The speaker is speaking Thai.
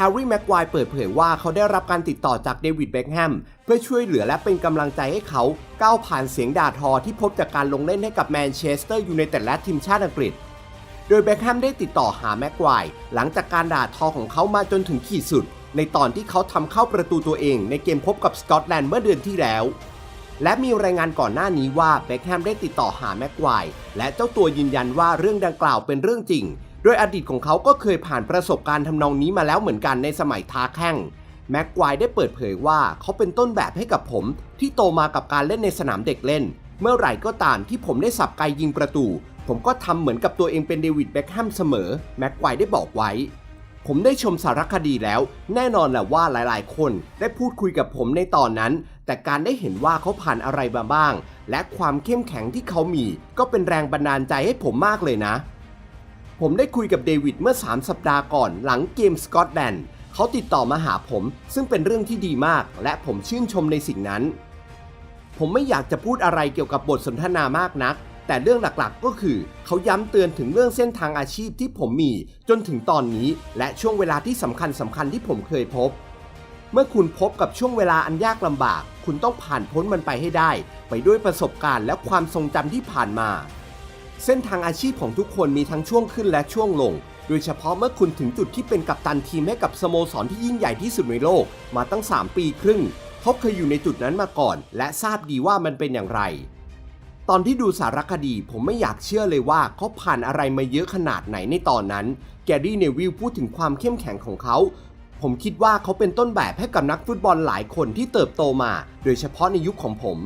แฮร์รี่แม็กควายเปิดเผยว่าเขาได้รับการติดต่อจากเดวิดเบ็คแฮมเพื่อช่วยเหลือและเป็นกำลังใจให้เขาก้าวผ่านเสียงด่าทอที่พบจากการลงเล่นให้กับแมนเชสเตอร์ยูไนเต็ดและทีมชาติอังกฤษ โดยเบ็คแฮมได้ติดต่อหาแม็กควายหลังจากการด่าทอของเขามาจนถึงขีดสุด ในตอนที่เขาทำเข้าประตูตัวเองในเกมพบกับสกอตแลนด์เมื่อเดือนที่แล้วและมีรายงานก่อนหน้านี้ว่าเบ็คแฮมได้ติดต่อหาแม็กควายและเจ้าตัวยืนยันว่าเรื่องดังกล่าวเป็นเรื่องจริง โดยอดีตของเขาก็เคยผ่านประสบการณ์ทำนองนี้มาแล้วเหมือนกันในสมัยท้าแข้งแม็กควายได้เปิดเผยว่าเขาเป็นต้นแบบให้กับผม ที่โตมากับการเล่นในสนามเด็กเล่น เมื่อไหร่ก็ตามที่ผมได้สับไกยิงประตู ผมก็ทำเหมือนกับตัวเองเป็นเดวิดเบคแฮมเสมอแม็กควายได้บอกไว้ ผมได้ชมสารคดีแล้ว แน่นอนแหละว่าหลายๆ คนได้พูดคุยกับผมในตอนนั้น แต่การได้เห็นว่าเขาผ่านอะไรมาบ้าง และความเข้มแข็งที่เขามี ก็เป็นแรงบันดาลใจให้ผมมากเลยนะ ผมได้คุยกับเดวิดเมื่อ 3 สัปดาห์ก่อนหลังเกมสกอตแลนด์เขาติดต่อมาหาผม ซึ่งเป็นเรื่องที่ดีมาก และผมชื่นชมในสิ่งนั้น ผมไม่อยากจะพูดอะไรเกี่ยวกับบทสนทนามากนัก แต่เรื่องหลักๆก็คือ เขาย้ำเตือนถึงเรื่องเส้นทางอาชีพที่ผมมี จนถึงตอนนี้ และช่วงเวลาที่สำคัญสำคัญๆที่ผมเคยพบ เมื่อคุณพบกับช่วงเวลาอันยากลำบาก คุณต้องผ่านพ้นมันไปให้ได้ ไปด้วยประสบการณ์และความทรงจำที่ผ่านมา เส้นทางอาชีพของทุกคนมีทั้งช่วงขึ้นและช่วงลง โดยเฉพาะเมื่อคุณถึงจุดที่เป็นกัปตันทีมให้กับสโมสรที่ยิ่งใหญ่ที่สุดในโลก มาตั้ง 3 ปีครึ่งเขาเคยอยู่ในจุดนั้นมาก่อน และทราบดีว่ามันเป็นอย่างไร ตอนที่ดูสารคดีผมไม่อยากเชื่อเลยว่าเขาผ่านอะไรมาเยอะขนาดไหนในตอนนั้น แกรี่เนวิลพูดถึงความเข้มแข็งของเขา ผมคิดว่าเขาเป็นต้นแบบให้กับนักฟุตบอลหลายคนที่เติบโตมา โดยเฉพาะในยุคของผม